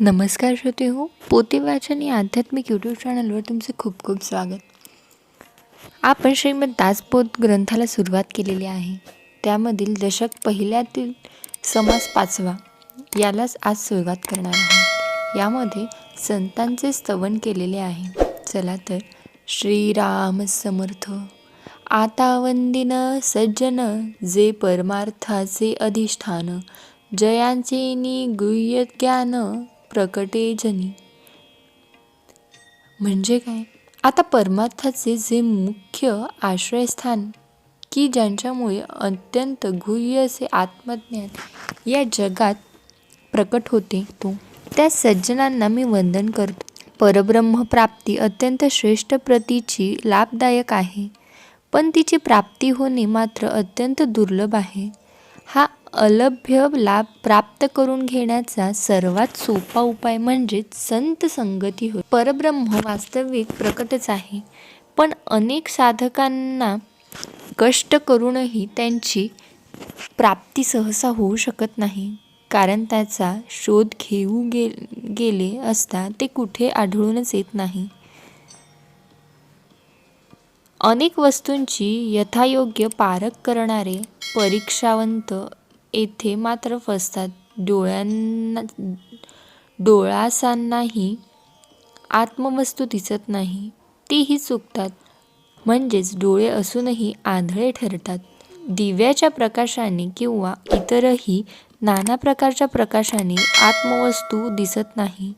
नमस्कार श्रोते हो पोते वाचन या आध्यात्मिक यूट्यूब चॅनलवर तुमचे खूप खूप स्वागत. आपण श्रीमद दासबोध ग्रंथाला सुरुवात केलेली आहे. त्यामधील दशक पहिल्यातील समास पाचवा यालाच आज सुरुवात करणार आहोत. यामध्ये संतांचे स्तवन केलेले आहे. चला तर श्रीराम समर्थ आता वंदिन सज्जन जे परमार्थाचे अधिष्ठान जयांचे निगुह्य ज्ञान प्रकटे जनी म्हणजे काय? आता परमार्थाचे जे मुख्य आश्रयस्थान की ज्यांच्यामुळे अत्यंत गुह्य असे आत्मज्ञान या जगात प्रकट होते तो त्या सज्जनांना मी वंदन करतो. परब्रह्म प्राप्ती अत्यंत श्रेष्ठ प्रतीची लाभदायक आहे पण तिची प्राप्ती होणे मात्र अत्यंत दुर्लभ आहे. हा अलभ्य लाभ प्राप्त करून घेण्याचा सर्वात सोपा उपाय म्हणजेच संत संगती होय. परब्रह्म वास्तविक प्रकटच आहे. पण अनेक साधकांना कष्ट करूनही त्यांची प्राप्ती सहसा होऊ शकत नाही. कारण त्याचा शोध घेऊ गे गेले असता ते कुठे आढळूनच येत नाही. अनेक वस्तूंची यथायोग्य पारख करणारे परीक्षावंत येथे मात्र फसतात. डोळ्यांना डोळासांनाही आत्मवस्तू दिसत नाही. तीही चुकतात. म्हणजेच डोळे असूनही आंधळे ठरतात. दिव्याच्या प्रकाशाने किंवा इतरही नाना प्रकारच्या प्रकाशाने आत्मवस्तू दिसत नाही.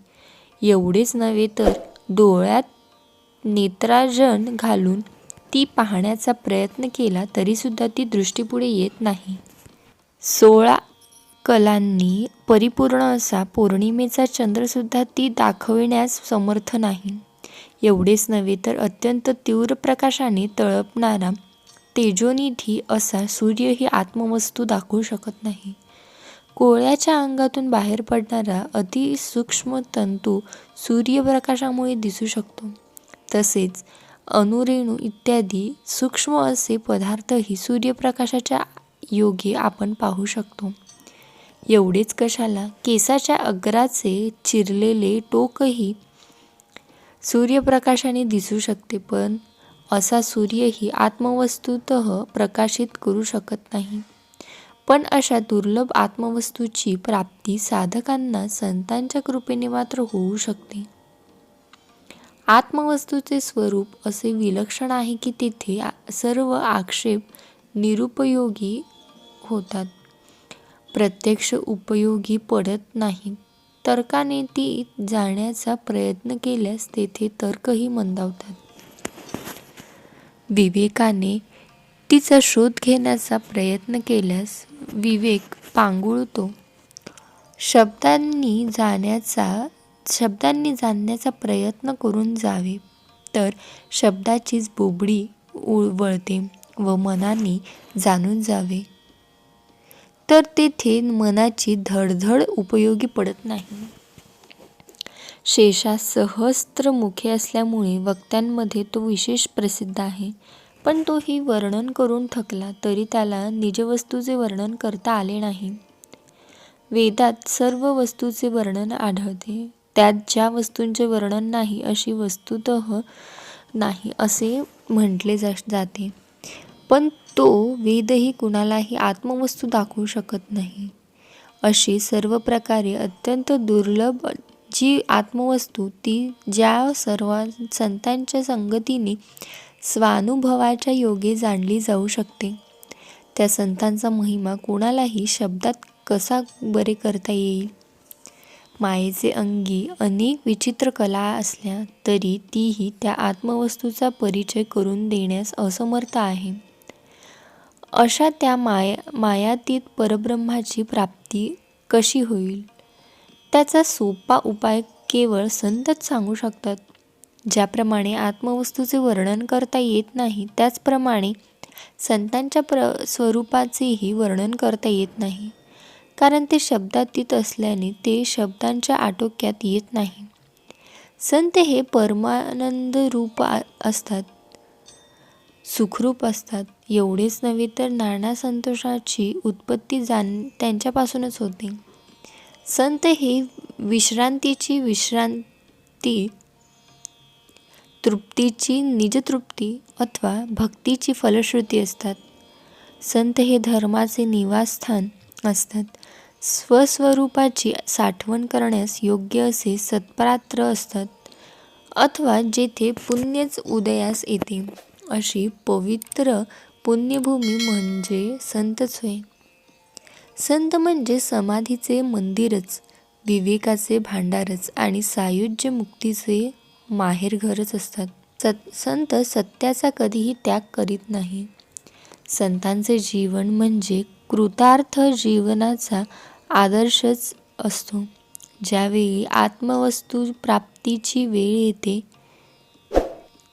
एवढेच नव्हे तर डोळ्यात नेत्राजन घालून ती पाहण्याचा प्रयत्न केला तरीसुद्धा ती दृष्टीपुढे येत नाही. सोळा कलांनी परिपूर्ण असा पौर्णिमेचा चंद्रसुद्धा ती दाखविण्यास समर्थ नाही. एवढेच नव्हे तर अत्यंत तीव्र प्रकाशाने तळपणारा तेजोनिधी असा सूर्यही आत्मवस्तू दाखवू शकत नाही. कोळ्याच्या अंगातून बाहेर पडणारा अतिसूक्ष्म तंतू सूर्यप्रकाशामुळे दिसू शकतो. तसेच अणुरेणू इत्यादी सूक्ष्म असे पदार्थही सूर्यप्रकाशाच्या योगी आपण पाहू शकतो. एवढेच कशाला? केसाच्या अग्राचे चिरलेले टोकही सूर्यप्रकाशाने दिसू शकते पण असा सूर्यही आत्मवस्तुत प्रकाशित करू शकत नाही. पण अशा दुर्लभ आत्मवस्तूची प्राप्ती साधकांना संतांच्या कृपेने मात्र होऊ शकते. आत्मवस्तूचे स्वरूप असे विलक्षण आहे की तिथे सर्व आक्षेप निरुपयोगी होतात. प्रत्यक्ष उपयोगी पडत नाही. तर्काने ती जाण्याचा प्रयत्न केल्यास तेथे तर्कही मंदावतात. विवेकाने तिचा शोध घेण्याचा प्रयत्न केल्यास विवेक पांगुळतो. शब्दांनी जाण्याचा शब्दांनी जाणण्याचा प्रयत्न करून जावे तर शब्दाचीच बोबडी उळवळते व मनाने जाणून जावे. तर तेथे मनाची धडधड उपयोगी पडत नाही. शेषा सहस्त्रमुखे असल्यामुळे वक्त्यांमध्ये तो विशेष प्रसिद्ध आहे. पण तोही वर्णन करून थकला तरी त्याला निजवस्तूचे वर्णन करता आले नाही. वेदात सर्व वस्तूचे वर्णन आढळते. त्यात ज्या वस्तूंचे वर्णन नाही अशी वस्तुत नाही असे म्हटले जाते. पण तो वेदही कुणालाही आत्मवस्तू दाखवू शकत नाही. अशी सर्व प्रकारे अत्यंत दुर्लभ जी आत्मवस्तू ती ज्या सर्व संतांच्या संगतीने स्वानुभवाच्या योगे जाणली जाऊ शकते. त्या संतांचा महिमा कोणालाही शब्दात कसा बरे करता येईल? मायेचे अंगी अनेक विचित्र कला असल्या तरी तीही त्या आत्मवस्तूचा परिचय करून देण्यास असमर्थ आहे. अशा त्या माया मायातीत परब्रह्माची प्राप्ती कशी होईल? त्याचा सोपा उपाय केवळ संतच सांगू शकतात. ज्याप्रमाणे आत्मवस्तूचे वर्णन करता येत नाही त्याचप्रमाणे संतांच्या प्र स्वरूपाचेही वर्णन करता येत नाही. कारण ते शब्दातीत असल्याने ते शब्दांच्या आटोक्यात येत नाही. संत हे परमानंद रूप असतात. सुखरूप असतात. एवढेच नव्हे तर नाना संतोषाची उत्पत्ती जाण त्यांच्यापासूनच होते. संत हे विश्रांतीची विश्रांती तृप्तीची निजतृप्ती अथवा भक्तीची फलश्रुती असतात. संत हे धर्माचे निवासस्थान असतात. स्वस्वरूपाची साठवण करण्यास योग्य असे सत्पात्र असतात अथवा जेथे पुण्यच उदयास येते अशी पवित्र पुण्यभूमी म्हणजे संतच होय संत म्हणजे समाधीचे मंदिरच विवेकाचे भांडारच आणि सायुज्य मुक्तीचे माहेरघरच असतात. सत संत सत्याचा कधीही त्याग करीत नाही. संतांचे जीवन म्हणजे कृतार्थ जीवनाचा आदर्शच असतो. ज्यावेळी आत्मवस्तू प्राप्तीची वेळ येते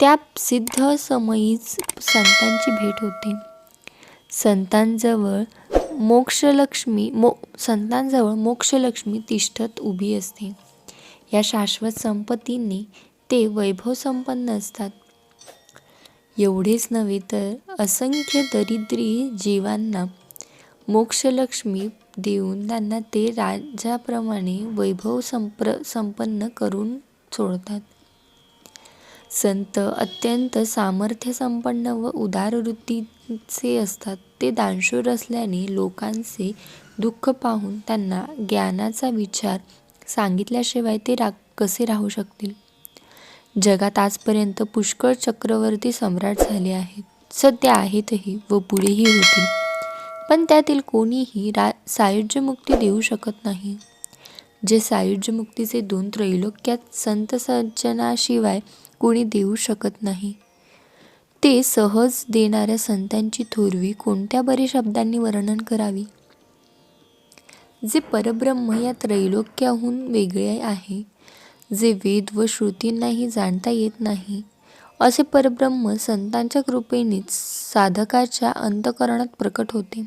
त्या सिद्ध समयीच संतांची भेट होते. संतांजवळ मोक्षलक्ष्मी मो संतांजवळ मोक्षलक्ष्मी तिष्ठत उभी असते. या शाश्वत संपत्तीने ते वैभव संपन्न असतात. एवढेच नव्हे तर असंख्य दरिद्री जीवांना मोक्षलक्ष्मी देऊन त्यांना ते राजाप्रमाणे वैभव संप्र संपन्न करून सोडतात. संत अत्यंत सामर्थ्यसंपन्न व उदार वृत्तीचे असतात. ते दानशूर असल्याने लोकांचे दुःख पाहून त्यांना ज्ञानाचा विचार सांगितल्याशिवाय ते रा कसे राहू शकतील? जगात आजपर्यंत पुष्कळ चक्रवर्ती सम्राट झाले आहेत. सध्या आहेतही व पुढेही होतील. पण त्यातील कोणीही रा सायुज्यमुक्ती देऊ शकत नाही. जे सायुज्यमुक्तीचे दोन त्रैलोक्यात संत सज्जनाशिवाय कोणी देऊ शकत नाही. ते सहज देणाऱ्या संतांची थोरवी कोणत्या बरे शब्दांनी वर्णन करावी? जे परब्रह्म या त्रैलोक्याहून वेगळे आहे जे वेद व श्रुतींनाही जाणता येत नाही असे परब्रह्म संतांच्या कृपेनेच साधकाच्या अंतकरणात प्रकट होते.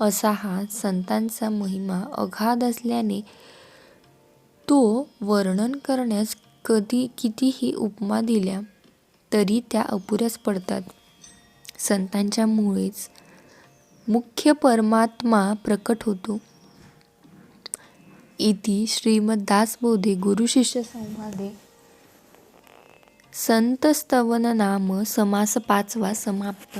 असा हा संतांचा महिमा अगाध असल्याने तो वर्णन करण्यास कधी कितीही उपमा दिल्या तरी त्या अपुऱ्याच पडतात. संतांच्या मुळेच मुख्य परमात्मा प्रकट होतो. इति श्रीमद्दासबोधे गुरुशिष्य संवादे. संतस्तवन नाम समास पाचवा समाप्त.